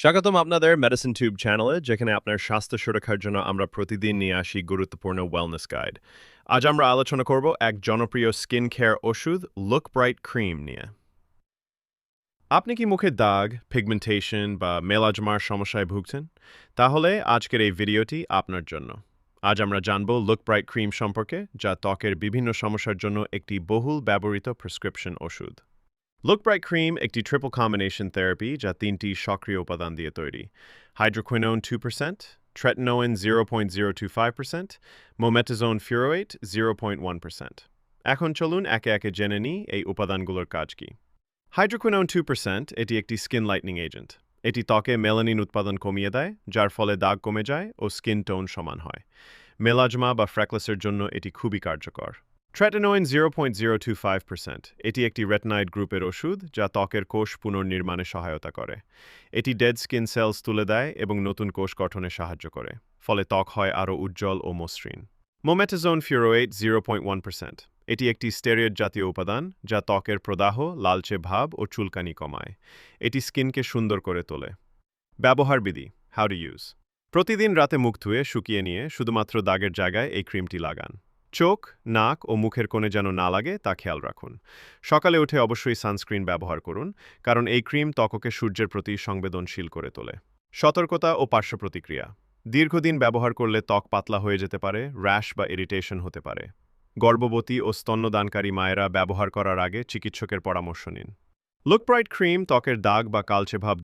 স্বাগতম আপনাদের medicine tube চ্যানেলে যেখানে আপনার স্বাস্থ্য সুরক্ষার জন্য আমরা প্রতিদিন নিয়ে আসি গুরুত্বপূর্ণ ওয়েলনেস গাইড আজ আমরা আলোচনা করব এক জনপ্রিয় স্কিন কেয়ার ওষুধ লুক ব্রাইট ক্রিম নিয়ে। আপনি কি মুখে দাগ পিগমেন্টেশন বা মেলাজমার সমস্যায় ভুগছেন? তাহলে আজকের এই ভিডিওটি আপনার জন্য। আজ আমরা জানব লুক ব্রাইট ক্রিম সম্পর্কে, যা ত্বকের বিভিন্ন সমস্যার জন্য একটি বহুল ব্যবহৃত প্রেসক্রিপশন ওষুধ। লুক ব্রাইট ক্রিম একটি ট্রিপল কম্বিনেশন থেরাপি যা তিনটি সক্রিয় উপাদান দিয়ে তৈরি hydroquinone two percent furoate zero point one percent এখন চলুন একে একে জেনে নিই এই উপাদানগুলোর কাজ কি হাইড্রোকুইনোন টু পার্সেন্ট এটি একটি স্কিন লাইটনিং এজেন্ট এটি ত্বকে মেলানিন উৎপাদন কমিয়ে দেয় যার ফলে দাগ কমে যায় ও স্কিন টোন সমান হয় মেলাজমা বা ফ্র্যাকলেসের জন্য এটি খুবই কার্যকর tretinoin zero point zero two five percent এটি একটি রেটনাইড গ্রুপের ওষুধ যা ত্বকের কোষ পুনর্নির্মাণে সহায়তা করে। এটি ডেড স্কিন সেলস তুলে দেয় এবং নতুন কোষ গঠনে সাহায্য করে, ফলে ত্বক হয় আরও উজ্জ্বল ও মসৃণ। Mometasone furoate zero point one percent এটি একটি স্টেরয়েড জাতীয় উপাদান যা ত্বকের প্রদাহ, লালচে ভাব ও চুলকানি কমায়। এটি স্কিনকে সুন্দর করে তোলে। ব্যবহার বিধি হাউ ইউজ প্রতিদিন রাতে মুখ ধুয়ে শুকিয়ে নিয়ে শুধুমাত্র দাগের জায়গায় এই ক্রিমটি লাগান। চোখ, নাক ও মুখের কোণে যেন না লাগে তা খেয়াল রাখুন। সকালে উঠে অবশ্যই সানস্ক্রিন ব্যবহার করুন, কারণ এই ক্রিম ত্বককে সূর্যের প্রতি সংবেদনশীল করে তোলে। সতর্কতা ও পার্শ্ব প্রতিক্রিয়া। দীর্ঘদিন ব্যবহার করলে ত্বক পাতলা হয়ে যেতে পারে, র্যাশ বা ইরিটেশন হতে পারে। গর্ভবতী ও স্তন্যদানকারী মায়েরা ব্যবহার করার আগে চিকিৎসকের পরামর্শ নিন। লুক ব্রাইট ক্রিম ত্বকের দাগ বা কালচে ভাব